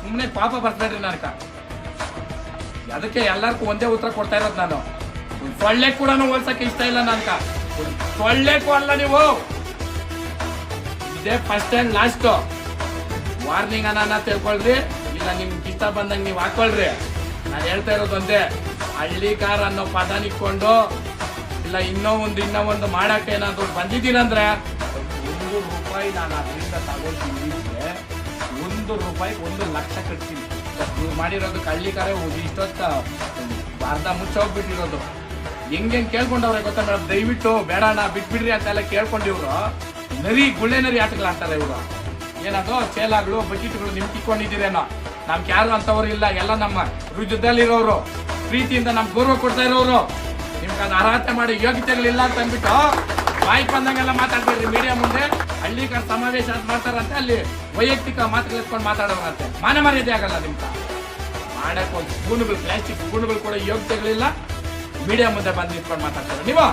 ಸುಮ್ಮನೆ ಪಾಪ ಬರ್ಬೇಡ್ರಿ ನರಕ ಅದಕ್ಕೆ ಎಲ್ಲರಿಗೂ ಒಂದೇ ಉತ್ತರ ಕೊಡ್ತಾ ಇರೋದು ನಾನು. ಸೊಳ್ಳೆ ಕೂಡ ಹೋಲ್ಸಕ್ಕೆ ಇಷ್ಟ ಇಲ್ಲ ನನ್ಕ ಸೊಳ್ಳೆಗೂ ಅಲ್ಲ ನೀವು. ಇದೇ ಫಸ್ಟ್ ಅಂಡ್ ಲಾಸ್ಟ್ ವಾರ್ನಿಂಗ್ ಅನ್ನ ತಿಳ್ಕೊಳ್ರಿ. ಇಲ್ಲ ನಿಮ್ಗೆ ಇಷ್ಟ ಬಂದಂಗೆ ನೀವು ಹಾಕೊಳ್ರಿ. ನಾನು ಹೇಳ್ತಾ ಇರೋದು ಒಂದೇ. ಹಳ್ಳಿಕಾರ ಅನ್ನೋ ಪದ ನಿಕ್ಕೊಂಡು ಇಲ್ಲ ಇನ್ನೂ ಒಂದು ಇನ್ನೂ ಒಂದು ಮಾಡಕ್ಕೆ ಏನಾದ್ರು ಬಂದಿದ್ದೀರಂದ್ರೆ ಒಂದು ರೂಪಾಯಿ ನಾನು ಅದರಿಂದ ತಗೊಂಡಿದ್ದೆ ಒಂದು ರೂಪಾಯಿ ಒಂದು ಲಕ್ಷ ಕಟ್ತೀನಿ. ನೀವು ಮಾಡಿರೋದು ಕಳ್ಳಿಕಾರೆ ಹೋಗಿ ಇಷ್ಟೊತ್ತ ಅರ್ಧ ಮುಚ್ಚೋಗ್ಬಿಟ್ಟಿರೋದು ಹೆಂಗೆ ಕೇಳ್ಕೊಂಡವ್ರೆ ಗೊತ್ತಾ ಮೇಡಮ್ ದಯವಿಟ್ಟು ಬೇಡ ಅಣ್ಣ, ಬಿಟ್ಬಿಡ್ರಿ ಅಂತೆಲ್ಲ ಕೇಳ್ಕೊಂಡಿವ್ರು. ನರಿ ಗುಳ್ಳೆ ನರಿ ಆಟಗಳಾಡ್ತಾರೆ ಇವರು. ಏನದು? ಚೇಲಾಗಳು ಬಜೆಟ್ಗಳು ನಿಮ್ ಕಿಕ್ಕೊಂಡಿದ್ದೀರೇನೋ ನಮ್ಗೆ ಯಾರು ಅಂತವ್ರು ಇಲ್ಲ, ಎಲ್ಲ ನಮ್ಮ ರುಜದಲ್ಲಿರೋರು ಪ್ರೀತಿಯಿಂದ ನಮ್ಗೆ ಗೌರವ ಕೊಡ್ತಾ ಇರೋರು. ನಿಮ್ಗೆ ಅದು ಅರ್ಹತೆ ಮಾಡಿ ಯೋಗ್ಯತೆಗಳಿಲ್ಲ ಅಂತ ಅಂದ್ಬಿಟ್ಟು ಬಾಯಿ ಬಂದಂಗೆಲ್ಲ ಮಾತಾಡ್ಬೇಡ್ರಿ. ಮೀಡಿಯಾ ಮುಂದೆ ಹಳ್ಳಿಗಾರ ಸಮಾವೇಶ ಅಂತ ಮಾಡ್ತಾರಂತೆ, ಅಲ್ಲಿ ವೈಯಕ್ತಿಕ ಮಾತುಗಳು ಎತ್ಕೊಂಡು ಮಾತಾಡೋರಂತೆ. ಮಾನ ಮರ್ಯಾದೆ ಆಗಲ್ಲ ನಿಮ್ಗೆ. ಮಾಡಕ್ಕೆ ಒಂದು ಸ್ಪೂನ್ಗಳು ಪ್ಲಾಸ್ಟಿಕ್ ಸ್ಪೂನ್ಗಳು ಕೂಡ ಯೋಗ್ಯತೆಗಳಿಲ್ಲ. ಮೀಡಿಯಾ ಮುಂದೆ ಬಂದು ನಿಂತ್ಕೊಂಡು ಮಾತಾಡ್ತಾರೆ. ನೀವು?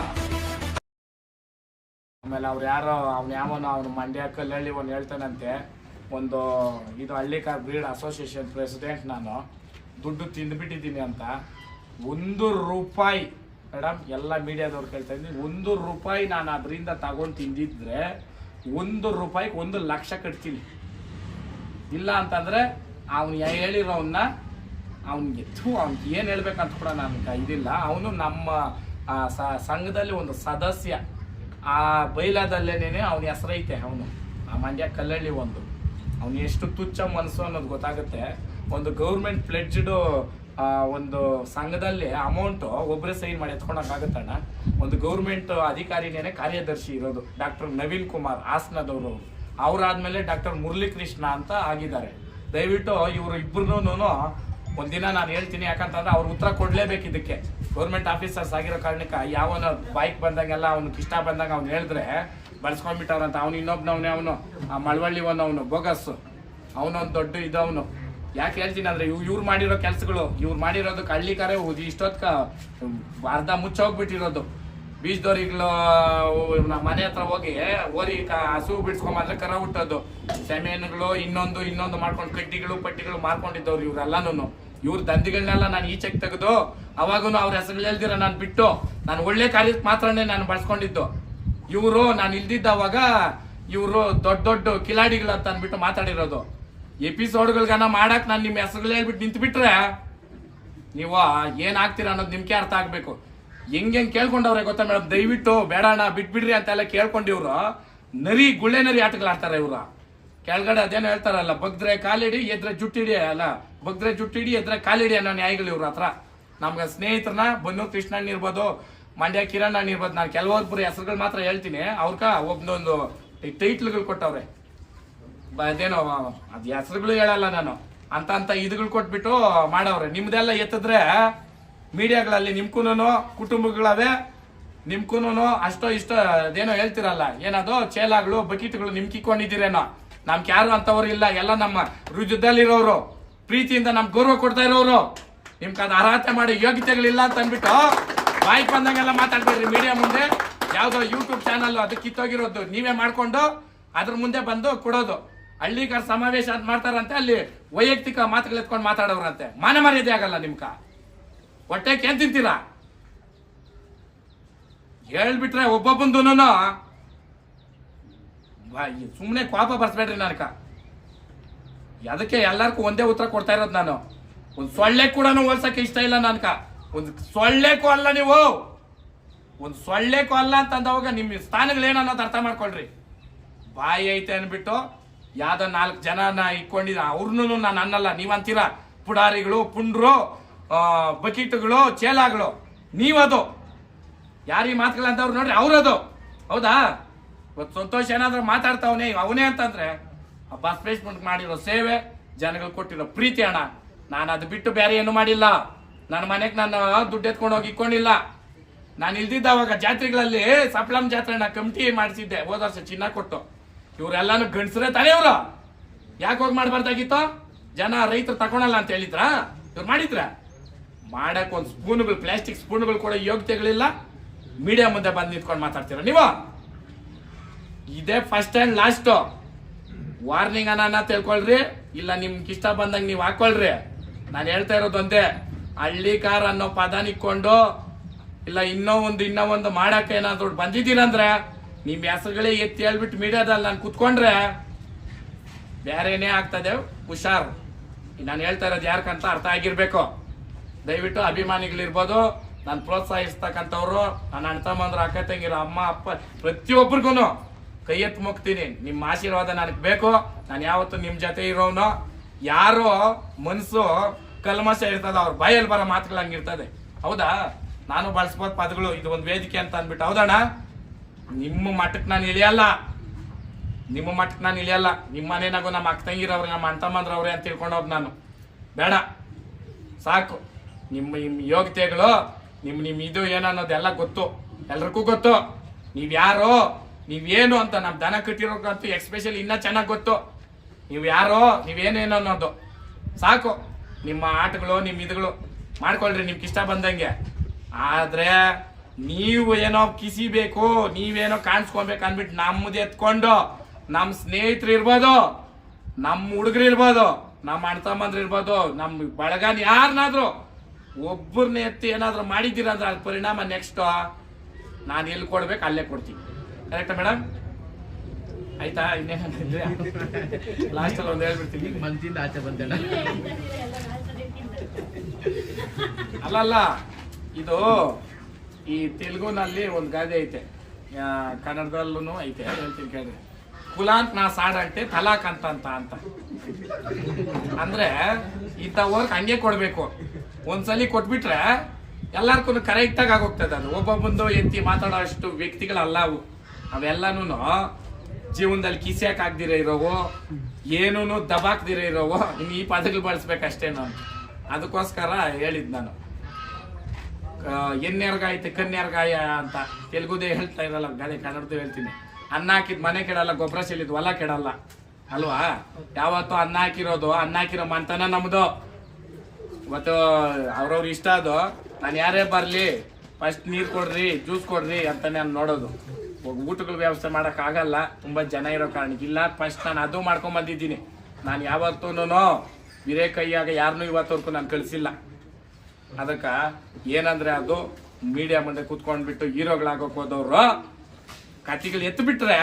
ಆಮೇಲೆ ಅವ್ರು ಯಾರೋ, ಅವ್ನು ಯಾವನೋ ಅವ್ನು ಮಂಡ್ಯ ಕಲ್ಲಳ್ಳಿ ಒಂದು ಹೇಳ್ತಾನಂತೆ. ಒಂದು ಇದು ಹಳ್ಳಿಕಾರ್ ಬ್ರೀಡ್ ಅಸೋಸಿಯೇಷನ್ ಪ್ರೆಸಿಡೆಂಟ್ ನಾನು. ದುಡ್ಡು ತಿಂದ್ಬಿಟ್ಟಿದ್ದೀನಿ ಅಂತ. ಒಂದು ರೂಪಾಯಿ ಮೇಡಮ್ ಎಲ್ಲ ಮೀಡಿಯಾದವ್ರು ಕೇಳ್ತಾ ಇದ್ದೀನಿ. ಒಂದು ರೂಪಾಯಿ ನಾನು ಅದರಿಂದ ತಗೊಂಡು ತಿಂದಿದ್ರೆ ಒಂದು ರೂಪಾಯಿಗೆ ಒಂದು ಲಕ್ಷ ಕಟ್ತೀನಿ. ಇಲ್ಲ ಅಂತಂದ್ರೆ ಅವ್ನು ಹೇಳಿರೋವನ್ನ ಅವನಿಗೆ ಥೂ ಅವ್ನಿಗೆ ಏನು ಹೇಳ್ಬೇಕಂತ ಕೂಡ ನನಗೆ ಇದಿಲ್ಲ. ಅವನು ನಮ್ಮ ಸಂಘದಲ್ಲಿ ಒಂದು ಸದಸ್ಯ. ಆ ಬೈಲಾದಲ್ಲೇನೆ ಅವನ ಹೆಸರೈತೆ ಅವನು. ಆ ಮಂಡ್ಯ ಕಲ್ಲಳ್ಳಿ ಒಂದು. ಅವನು ಎಷ್ಟು ತುಚ್ಛ ಮನಸ್ಸು ಅನ್ನೋದು ಗೊತ್ತಾಗುತ್ತೆ. ಒಂದು ಗೌರ್ಮೆಂಟ್ ಪ್ಲೆಡ್ಜ್ಡ್ ಒಂದು ಸಂಘದಲ್ಲಿ ಅಮೌಂಟ್ ಒಬ್ಬರೇ ಸೈನ್ ಮಾಡಿ ಎತ್ಕೊಳಕ್ಕಾಗತ್ತಣ್ಣ ಒಂದು ಗೌರ್ಮೆಂಟ್ ಅಧಿಕಾರಿನೇನೆ ಕಾರ್ಯದರ್ಶಿ ಇರೋದು ಡಾಕ್ಟರ್ ನವೀನ್ ಕುಮಾರ್ ಹಾಸನದವರು ಅವರಾದ್ಮೇಲೆ ಡಾಕ್ಟರ್ ಮುರಳಿ ಕೃಷ್ಣ ಅಂತ ಆಗಿದ್ದಾರೆ. ದಯವಿಟ್ಟು ಇವರು ಇಬ್ಬರನ್ನೂ ಒಂದಿನ ನಾನು ಹೇಳ್ತೀನಿ, ಯಾಕಂತಂದ್ರೆ ಅವ್ರು ಉತ್ತರ ಕೊಡ್ಲೇಬೇಕು ಇದಕ್ಕೆ. ಗೌರ್ಮೆಂಟ್ ಆಫೀಸರ್ಸ್ ಆಗಿರೋ ಕಾರಣಕ್ಕೆ ಯಾವನ ಬೈಕ್ ಬಂದಂಗೆಲ್ಲ ಅವ್ನು ಇಷ್ಟ ಬಂದಾಗ ಅವ್ನು ಹೇಳಿದ್ರೆ, ಬಳಸ್ಕೊಂಡ್ಬಿಟ್ಟವ್ರಂತ. ಅವ್ನು ಇನ್ನೊಬ್ನವನೇ ಅವನು, ಆ ಮಳವಳ್ಳಿ ಅವನು ಬೋಗಸ್ಸು ಅವನೊಂದು ದೊಡ್ಡ ಇದವನು ಯಾಕೆ ಹೇಳ್ತೀನಿ ಅಂದ್ರೆ ಇವ್ ಇವ್ರು ಮಾಡಿರೋ ಕೆಲಸಗಳು, ಇವ್ರು ಕಳ್ಳಿ ಕರೆ ಇಷ್ಟೊತ್ಕ ಅರ್ಧ ಮುಚ್ಚೋಗ್ಬಿಟ್ಟಿರೋದು ಬೀಜದವ್ರಿಗಳು ನಮ್ಮ ಮನೆ ಹತ್ರ ಹೋಗಿ ಓರಿ ಹಸು ಬಿಡ್ಸ್ಕೊಂಬಂದ್ರೆ ಕರ ಹುಟ್ಟೋದು. ಸೆಮೆನ್ಗಳು, ಇನ್ನೊಂದು ಇನ್ನೊಂದು ಮಾಡ್ಕೊಂಡು ಕಡ್ಡಿಗಳು, ಪಟ್ಟಿಗಳು ಮಾರ್ಕೊಂಡಿದ್ದವ್ರು ಇವ್ರೆಲ್ಲಾನು ಇವ್ರ ದಂಧಿಗಳನ್ನೆಲ್ಲ ನಾನು ಈಚೆಗೆ ತೆಗೆದು ಅವಾಗೂ ಅವ್ರ ಹೆಸರು ಹೇಳ್ದಿರ ನಾನು ಬಿಟ್ಟು, ನಾನು ಒಳ್ಳೆ ಕಾರ್ಯಕ್ಕೆ ಮಾತ್ರನೇ ನಾನು ಬಳಸ್ಕೊಂಡಿದ್ದು. ಇವರು, ನಾನು ಇಲ್ದಿದ್ದವಾಗ ಇವರು ದೊಡ್ಡ ದೊಡ್ಡ ಕಿಲಾಡಿಗಳು ಅಂತ ಅಂದ್ಬಿಟ್ಟು ಮಾತಾಡಿರೋದು. ಎಪಿಸೋಡ್ಗಳ್ಗನ ಮಾಡಕ್ ನಾನು ನಿಮ್ಮ ಹೆಸರು ಹೇಳ್ಬಿಟ್ಟು ನಿಂತ್ಬಿಟ್ರೆ ನೀವು ಏನ್ ಆಗ್ತೀರಾ ಅನ್ನೋದು ನಿಮ್ಗೆ ಅರ್ಥ ಆಗಬೇಕು. ಹೆಂಗೆ ಹೆಂಗ್ ಕೇಳ್ಕೊಂಡವ್ರೆ ಗೊತ್ತಾ ಮೇಡಮ್ ದಯವಿಟ್ಟು ಬೇಡಣ್ಣ ಬಿಟ್ಬಿಡ್ರಿ ಅಂತೆಲ್ಲ ಕೇಳ್ಕೊಂಡಿವ್ರು. ನರಿ ಗುಳ್ಳೆ ನರಿ ಆಟಗಳಾಡ್ತಾರೆ ಇವ್ರು. ಕೆಳಗಡೆ ಅದೇನೋ ಹೇಳ್ತಾರಲ್ಲ, ಬಗ್ದ್ರೆ ಕಾಲಿಡಿ, ಎದ್ರೆ ಜುಟ್ಟಿಡಿ ಅಲ್ಲ. ಬಗ್ದ್ರೆ ಜುಟ್ಟಿಡಿ, ಎದ್ರೆ ಕಾಲಿಡಿ ಅನ್ನೋ ನ್ಯಾಯಗಳು ಇವ್ರ ಹತ್ರ. ನಮ್ಗೆ ಸ್ನೇಹಿತರನ್ನ ಬನ್ನೂರ್ ಕೃಷ್ಣಣ್ಣ ಇರ್ಬೋದು, ಮಂಡ್ಯ ಕಿರಣ್ ಇರ್ಬೋದು, ನಾನು ಕೆಲವೊಬ್ಬರು ಹೆಸರುಗಳು ಮಾತ್ರ ಹೇಳ್ತೀನಿ. ಅವ್ರಕ ಒಬ್ಬನೊಂದು ಟೈಟ್ಲ್ಗಳು ಕೊಟ್ಟವ್ರೆ. ಅದೇನೋ ಅದ್ ಹೆಸರುಗಳು ಹೇಳಲ್ಲ ನಾನು. ಅಂತ ಅಂತ ಇದುಗಳು ಕೊಟ್ಬಿಟ್ಟು ಮಾಡವ್ರೆ. ನಿಮ್ದೆಲ್ಲ ಎತ್ತಿದ್ರೆ ಮೀಡಿಯಾಗಳಲ್ಲಿ ನಿಮ್ಕೂನು ಕುಟುಂಬಗಳವೆ ನಿಮ್ಕೂನು ಅಷ್ಟೋ ಇಷ್ಟೋ ಅದೇನೋ ಹೇಳ್ತಿರಲ್ಲ. ಏನದು? ಚೇಲಾಗಳು, ಬಕೀಟ್ಗಳು ನಿಮ್ಕಿಕೊಂಡಿದ್ದೀರೇನೋ. ನಮ್ಗೆ ಯಾರು ಅಂತವ್ರು ಇಲ್ಲ. ಎಲ್ಲ ನಮ್ಮ ರುಜದಲ್ಲಿರೋರು ಪ್ರೀತಿಯಿಂದ ನಮ್ಗೆ ಗೌರವ ಕೊಡ್ತಾ ಇರೋರು. ನಿಮ್ಗೆ ಅದು ಅರ್ಹತೆ ಮಾಡಿ ಯೋಗ್ಯತೆಗಳಿಲ್ಲ ಅಂತ ಅಂದ್ಬಿಟ್ಟು ಬಾಯ್ಕ್ ಬಂದಂಗೆಲ್ಲ ಮಾತಾಡ್ಬೇಡ್ರಿ ಮೀಡಿಯಾ ಮುಂದೆ. ಯಾವುದೋ ಯೂಟ್ಯೂಬ್ ಚಾನಲ್ ಅದಕ್ಕೆ ಕಿತ್ತೋಗಿರೋದು. ನೀವೇ ಮಾಡ್ಕೊಂಡು ಅದ್ರ ಮುಂದೆ ಬಂದು ಕೊಡೋದು. ಹಳ್ಳಿಗಾರ ಸಮಾವೇಶ ಅಂತ ಮಾಡ್ತಾರಂತೆ, ಅಲ್ಲಿ ವೈಯಕ್ತಿಕ ಮಾತುಗಳು ಎತ್ಕೊಂಡು ಮಾತಾಡೋರಂತೆ ಮಾನ ಮರ್ಯಾದೆ ಆಗಲ್ಲ ನಿಮ್ಕ ಹೊಟ್ಟೆ ಏನ್ ತಿಂತೀರಾ? ಹೇಳ್ಬಿಟ್ರೆ ಒಬ್ಬೊಬ್ಬಂದು ಸುಮ್ಮನೆ ಕೋಪ ಬರ್ಸ್ಬೇಡ್ರಿ ನನಕ. ಅದಕ್ಕೆ ಎಲ್ಲರಿಗೂ ಒಂದೇ ಉತ್ತರ ಕೊಡ್ತಾ ಇರೋದು ನಾನು. ಒಂದು ಸೊಳ್ಳೆ ಕೂಡ ಹೋಲ್ಸಕ್ಕೆ ಇಷ್ಟ ಇಲ್ಲ ನನ್ಕ. ಒಂದು ಸೊಳ್ಳೆಕ್ಕೂ ಅಲ್ಲ ನೀವು. ಒಂದು ಸೊಳ್ಳೆಕ್ಕೂ ಅಲ್ಲ ಅಂತ ಅಂದವಾಗ ನಿಮ್ಮ ಸ್ಥಾನಗಳೇನು ಅನ್ನೋದು ಅರ್ಥ ಮಾಡ್ಕೊಳ್ರಿ. ಬಾಯಿ ಐತೆ ಅನ್ಬಿಟ್ಟು ಯಾವ್ದೋ ನಾಲ್ಕು ಜನನ ಇಟ್ಕೊಂಡಿದ್ದ. ಅವ್ರನ್ನೂ ನಾನು ಅನ್ನಲ್ಲ. ನೀವಂತೀರ ಪುಡಾರಿಗಳು, ಪುಂಡ್ರು ಬಕೀಟುಗಳು, ಚೇಲಾಗಳು. ನೀವದು. ಯಾರೀ ಮಾತುಗಳಂತವ್ರು ನೋಡ್ರಿ, ಅವ್ರದು. ಹೌದಾ? ಇವತ್ತು ಸಂತೋಷ ಏನಾದ್ರೂ ಮಾತಾಡ್ತಾವನೆ ಅವನೇ ಅಂತಂದ್ರೆ ಆ ಪ್ಲೇಸ್ಮೆಂಟ್ ಮಾಡಿರೋ ಸೇವೆ, ಜನಗಳು ಕೊಟ್ಟಿರೋ ಪ್ರೀತಿ ಅಣ್ಣ. ನಾನು ಅದು ಬಿಟ್ಟು ಬೇರೆ ಏನು ಮಾಡಿಲ್ಲ. ನನ್ನ ಮನೆಗೆ ನಾನು ದುಡ್ಡು ಎತ್ಕೊಂಡು ಹೋಗಿ ಇಕ್ಕೊಂಡಿಲ್ಲ ನಾನು ಇಲ್ದಿದ್ದ ಅವಾಗ ಜಾತ್ರೆಗಳಲ್ಲಿ ಸಪ್ಲಂ ಜಾತ್ರೆ ನಾ ಕಮಿಟಿ ಮಾಡಿಸಿದ್ದೆ. ಹೋದ ವರ್ಷ ಚಿನ್ನ ಕೊಟ್ಟು. ಇವರೆಲ್ಲಾನು ಗಂಡಸ್ರೆ ತಾನೇ ಇವ್ರು ಯಾಕೆ ಹೋಗಿ ಮಾಡಬಾರ್ದಾಗಿತ್ತು? ಜನ ರೈತರು ತಗೊಳಲ್ಲ ಅಂತ ಹೇಳಿದ್ರ? ಇವ್ರು ಮಾಡಿದ್ರ? ಮಾಡಕ್ ಒಂದು ಸ್ಪೂನ್ಗಳು, ಪ್ಲಾಸ್ಟಿಕ್ ಸ್ಪೂನ್ಗಳು ಕೂಡ ಯೋಗ್ಯತೆಗಳಿಲ್ಲ. ಮೀಡಿಯಾ ಮುಂದೆ ಬಂದು ನಿಂತ್ಕೊಂಡು ಮಾತಾಡ್ತೀರ ನೀವು? ಇದೇ ಫಸ್ಟ್ ಆ್ಯಂಡ್ ಲಾಸ್ಟ್ ವಾರ್ನಿಂಗ್ ಅನ್ನ ತಿಳ್ಕೊಳ್ರಿ. ಇಲ್ಲ ನಿಮ್ಗೆ ಇಷ್ಟ ಬಂದಂಗೆ ನೀವು ಹಾಕೊಳ್ರಿ. ನಾನು ಹೇಳ್ತಾ ಇರೋದೊಂದೇ ಹಳ್ಳಿ ಕಾರ್ ಅನ್ನೋ ಪದ ನಿಕ್ಕೊಂಡು ಇಲ್ಲ ಇನ್ನೂ ಒಂದು ಇನ್ನೂ ಒಂದು ಮಾಡಕ್ಕೆ ಏನಾದ್ರು ಬಂದಿದ್ದೀರಂದ್ರೆ ನಿಮ್ ಹೆಸರುಗಳೇ ಎತ್ತಿ ಹೇಳ್ಬಿಟ್ಟು ಮೀಡಿಯಾದಲ್ಲಿ ನಾನು ಕುತ್ಕೊಂಡ್ರೆ ಬೇರೆನೇ ಆಗ್ತದೆ, ಹುಷಾರ್. ನಾನು ಹೇಳ್ತಾ ಇರೋದು ಯಾರಕ್ಕಂತ ಅರ್ಥ ಆಗಿರ್ಬೇಕು. ದಯವಿಟ್ಟು ಅಭಿಮಾನಿಗಳಿರ್ಬೋದು, ನಾನು ಪ್ರೋತ್ಸಾಹಿಸ್ತಕ್ಕಂಥವ್ರು ನನ್ನ ಅಣ್ಣ ತಮ್ಮಂದ್ರು, ಅಕ್ಕ ತಂಗಿರೋ, ಅಮ್ಮ, ಅಪ್ಪ ಪ್ರತಿಯೊಬ್ಬರಿಗೂ ಕೈ ಎತ್ತು ಮುಗ್ತೀನಿ. ನಿಮ್ಮ ಆಶೀರ್ವಾದ ನನಗೆ ಬೇಕು. ನಾನು ಯಾವತ್ತು ನಿಮ್ಮ ಜೊತೆ ಇರೋನು. ಯಾರೋ ಮನಸ್ಸು ಕಲ್ಮಶ ಇರ್ತದ ಅವ್ರ ಬಾಯಲ್ಲಿ ಬರೋ ಮಾತುಗಳು ಇರ್ತದೆ ಹೌದಾ? ನಾನು ಬಳಸ್ಬೋದು ಪದಗಳು. ಇದು ಒಂದು ವೇದಿಕೆ ಅಂತ ಅಂದ್ಬಿಟ್ಟು. ಹೌದಣ್ಣ? ನಿಮ್ಮ ಮಟ್ಟಕ್ಕೆ ನಾನು ಇಳಿಯಲ್ಲ. ನಿಮ್ಮ ಮಟ್ಟಕ್ಕೆ ನಾನು ಇಳಿಯಲ್ಲ. ನಿಮ್ಮ ಮನೆನಾಗೂ ನಮ್ಮ ಅಕ್ಕ ತಂಗಿರವ್ರೆ, ನಮ್ಮ ಅಂತಮ್ಮಂದ್ರವ್ರೆ ತಮ್ಮಂದ್ರವ್ರೆ ಅಂತ ತಿಳ್ಕೊಂಡವ್ರು ನಾನು. ಬೇಡ. ಸಾಕು. ನಿಮ್ಮ ನಿಮ್ಮ ಯೋಗ್ಯತೆಗಳು, ನಿಮ್ಮ ನಿಮ್ಮ ಇದು ಏನು ಅನ್ನೋದೆಲ್ಲ ಗೊತ್ತು. ಎಲ್ರಿಗೂ ಗೊತ್ತು. ನೀವು ಯಾರು ನೀವೇನು ಅಂತ ನಮ್ಮ ದನ ಕಟ್ಟಿರೋಕ್ಕಂತೂ ಎಕ್ಸ್ಪೆಷಲಿ ಇನ್ನೂ ಚೆನ್ನಾಗಿ ಗೊತ್ತು. ನೀವು ಯಾರೋ ನೀವೇನೇನು ಅನ್ನೋದು. ಸಾಕು. ನಿಮ್ಮ ಆಟಗಳು, ನಿಮ್ಮ ಇದುಗಳು. ಮಾಡ್ಕೊಳ್ರಿ, ನಿಮ್ಗೆ ಇಷ್ಟ ಬಂದಂಗೆ. ಆದ್ರೆ ನೀವು ಏನೋ ಕಿಸಿಬೇಕು ನೀವೇನೋ ಕಾಣಿಸ್ಕೊಬೇಕು ಅಂದ್ಬಿಟ್ಟು ನಮ್ಮದು ಎತ್ಕೊಂಡು ನಮ್ಮ ಸ್ನೇಹಿತರು ಇರ್ಬೋದು ನಮ್ಮ ಹುಡುಗರು ಇರ್ಬೋದು ನಮ್ಮ ಅಣ್ಣ ತಮ್ಮಂದ್ರು ಇರ್ಬೋದು ನಮ್ಮ ಬಳಗನ ಯಾರನ್ನಾದ್ರು ಒಬ್ಬರನ್ನ ಎತ್ತಿ ಏನಾದ್ರು ಮಾಡಿದ್ದೀರಾ ಅಂದ್ರೆ ಅದ್ರ ಪರಿಣಾಮ ನೆಕ್ಸ್ಟ್ ನಾನು ಎಲ್ಲಿ ಕೊಡ್ಬೇಕು ಅಲ್ಲೇ ಕೊಡ್ತೀನಿ. ಕರೆಕ್ಟಾ ಮೇಡಮ್ ಆಯ್ತಾ? ಇನ್ನೇನಂದ್ರೆ ಲಾಸ್ಟಲ್ಲಿ ಒಂದು ಹೇಳ್ಬಿಡ್ತೀನಿ. ಮನ್ಸಿಂದ ಆಚೆ ಬಂದೆಲ್ಲ. ಅಲ್ಲಲ್ಲ ಇದು ಈ ತೆಲುಗುನಲ್ಲಿ ಒಂದು ಗಾದೆ ಐತೆ. ಕನ್ನಡದಲ್ಲೂ ಐತೆ ಹೇಳ್ತೀನಿ ಕೇಳ್ರಿ. ಕುಲಾಂತ್ ನಾ ಸಾಡಂತೆ ತಲಾಕ್ ಅಂತ ಅಂತ ಅಂದ್ರೆ ಇಂಥ ವರ್ಕ್ ಹಂಗೆ ಕೊಡ್ಬೇಕು. ಒಂದ್ಸಲಿ ಕೊಟ್ಬಿಟ್ರೆ ಎಲ್ಲಾರ್ಗು ಕರೆಕ್ಟ್ ಆಗಿ ಆಗೋಗ್ತದೆ ಅದು. ಒಬ್ಬೊಬ್ಬಂದು ಎತ್ತಿ ಮಾತಾಡೋ ಅಷ್ಟು ವ್ಯಕ್ತಿಗಳಲ್ಲ ಅವು. ಅವೆಲ್ಲನೂ ಜೀವನದಲ್ಲಿ ಕಿಸಿಯಕ್ ಆಗ್ದಿರ ಇರೋವು ಏನೂ ದಬಾಕ್ದಿರ ಇರೋವು, ಇನ್ನು ಈ ಪದಗಳು ಬಳಸ್ಬೇಕಷ್ಟೇ ನಾನು ಅದಕ್ಕೋಸ್ಕರ ಹೇಳಿದ್ ನಾನು. ಆ, ಕನ್ನೆರ್ಗಾಯ ಅಂತ ತೆಲುಗುದೇ ಹೇಳ್ತಾ ಇರಲ್ಲ ಗಾದೆ ಕನ್ನಡದ್ದು ಹೇಳ್ತೀನಿ. ಅನ್ನ ಹಾಕಿದ ಮನೆ ಕೆಡಲ್ಲ ಗೊಬ್ಬರ ಚೆಲ್ಲಿದ್ ಹೊಲ ಕೆಡಲ್ಲ. ಅಲ್ವಾ? ಯಾವತ್ತು ಅನ್ನ ಹಾಕಿರೋದು ಅನ್ನ ಹಾಕಿರೋ ಮಂತನ ನಮ್ದು. ಮತ್ತು ಅವ್ರವ್ರ ಇಷ್ಟ ಅದು. ನಾನು ಯಾರೇ ಬರಲಿ ಫಸ್ಟ್ ನೀರು ಕೊಡ್ರಿ ಜ್ಯೂಸ್ ಕೊಡ್ರಿ ಅಂತ ನಾನು ನೋಡೋದು. ಊಟಗಳ ವ್ಯವಸ್ಥೆ ಮಾಡಕ್ ಆಗಲ್ಲ ತುಂಬಾ ಜನ ಇರೋ ಕಾರಣಕ್ಕೆ. ಇಲ್ಲ ಫಸ್ಟ್ ನಾನು ಅದು ಮಾಡ್ಕೊಂಡ್ ಬಂದಿದ್ದೀನಿ. ನಾನು ಯಾವತ್ತೂ ಬಿರೇ ಕೈಯಾಗ ಯಾರನ್ನೂ ಇವತ್ತವರೆಗೂ ನಾನು ಕಳಿಸಿಲ್ಲ. ಅದಕ್ಕ ಏನಂದ್ರೆ ಅದು ಮೀಡಿಯಾ ಮುಂದೆ ಕೂತ್ಕೊಂಡ್ಬಿಟ್ಟು ಹೀರೋಗಳಾಗೋಕ್ ಹೋದವ್ರು. ಕತೆಗಳು ಎತ್ತು ಬಿಟ್ರೆ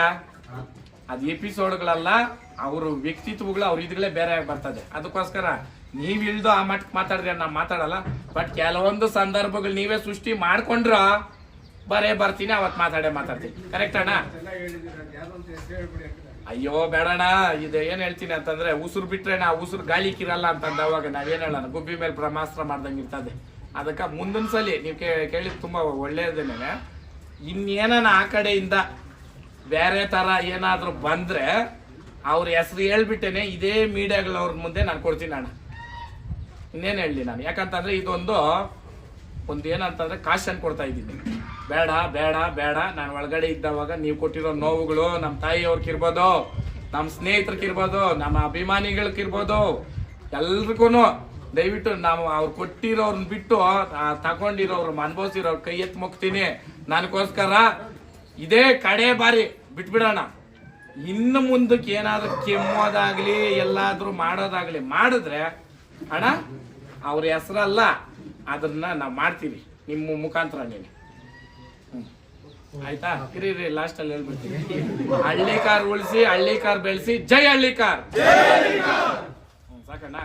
ಅದು ಎಪಿಸೋಡ್ಗಳಲ್ಲ ಅವ್ರ ವ್ಯಕ್ತಿತ್ವಗಳು ಅವ್ರ ಇದ್ಗಳೇ ಬೇರೆ ಆಗಿ ಬರ್ತದೆ. ಅದಕ್ಕೋಸ್ಕರ ನೀವ್ ಇಳ್ದು ಆ ಮಟ್ಟಕ್ಕೆ ಮಾತಾಡಿದ್ರೆ ನಾ ಮಾತಾಡಲ್ಲ ಬಟ್ ಕೆಲವೊಂದು ಸಂದರ್ಭಗಳು ನೀವೇ ಸೃಷ್ಟಿ ಮಾಡ್ಕೊಂಡ್ರ ಬರೇ ಬರ್ತೀನಿ, ಅವತ್ ಮಾತಾಡೇ ಮಾತಾಡ್ತೀನಿ. ಕರೆಕ್ಟ್ ಅಣ್ಣ? ಅಯ್ಯೋ ಬೇಡಣ ಇದು ಏನ್ ಹೇಳ್ತೀನಿ ಅಂತಂದ್ರೆ, ಉಸಿರು ಬಿಟ್ರೆ ನಾ ಉಸಿರು ಗಾಳಿ ಕಿರಲ್ಲ ಅಂತಂದ ಅವಾಗ ನಾವೇನ್ ಹೇಳೋಣ, ಗುಬ್ಬಿ ಮೇಲೆ ಬ್ರಹ್ಮಾಸ್ತ್ರ ಮಾಡ್ದಂಗೆ ಇರ್ತದೆ. ಅದಕ್ಕ ಮುಂದಿನ ಸಲ ನೀವು ಕೇಳಿದ್ ತುಂಬಾ ಒಳ್ಳೆಯದೇನೆ ಇನ್ನೇನ ಆ ಕಡೆಯಿಂದ ಬೇರೆ ತರ ಏನಾದರೂ ಬಂದ್ರೆ ಅವ್ರ ಹೆಸರು ಹೇಳ್ಬಿಟ್ಟೇನೆ ಇದೇ ಮೀಡಿಯಾಗಳವ್ರ ಮುಂದೆ ನಾನು ಕೊಡ್ತೀನಿ ಅಣ್ಣ. ಇನ್ನೇನು ಹೇಳಿ ನಾನು. ಯಾಕಂತಂದ್ರೆ ಇದೊಂದು, ಒಂದು ಏನಂತಂದ್ರೆ ಕಾಶನ್ ಕೊಡ್ತಾ ಇದ್ದೀನಿ. ಬೇಡ ಬೇಡ ಬೇಡ. ನಾನು ಒಳಗಡೆ ಇದ್ದವಾಗ ನೀವು ಕೊಟ್ಟಿರೋ ನೋವುಗಳು ನಮ್ಮ ತಾಯಿಯವ್ರಿಗಿರ್ಬೋದು ನಮ್ಮ ಸ್ನೇಹಿತರಿಗಿರ್ಬೋದು ನಮ್ಮ ಅಭಿಮಾನಿಗಳಿಗಿರ್ಬೋದು ಎಲ್ರಿಗೂ ದಯವಿಟ್ಟು ನಾವು ಅವ್ರು ಕೊಟ್ಟಿರೋರ್ನ ಬಿಟ್ಟು ತಗೊಂಡಿರೋರು ಅನುಭವಿಸಿರೋರು ಕೈ ಎತ್ತು ಮುಗ್ತೀನಿ. ನನಗೋಸ್ಕರ ಇದೇ ಕಡೆ ಬಾರಿ ಬಿಟ್ಬಿಡೋಣ. ಇನ್ನು ಮುಂದಕ್ಕೆ ಏನಾದ್ರೂ ಕೆಮ್ಮೋದಾಗ್ಲಿ, ಎಲ್ಲಾದ್ರೂ ಮಾಡೋದಾಗ್ಲಿ ಮಾಡಿದ್ರೆ, ಅಣ್ಣ, ಅವ್ರ ಹೆಸರಲ್ಲ, ಅದನ್ನ ನಾವು ಮಾಡ್ತೀವಿ. ನಿಮ್ಮ ಮುಖಾಂತರ ನೀನು. ಆಯ್ತಾ? ಇರಿ ಲಾಸ್ಟ್ ಅಲ್ಲಿ ಹೇಳ್ಬಿಡ್ತೀನಿ. ಹಳ್ಳಿ ಕಾರ್ ಉಳಿಸಿ ಹಳ್ಳಿ ಕಾರ್ ಬೆಳೆಸಿ, ಜೈ ಹಳ್ಳಿ ಕಾರ್ ಸಾಕಣ್ಣ?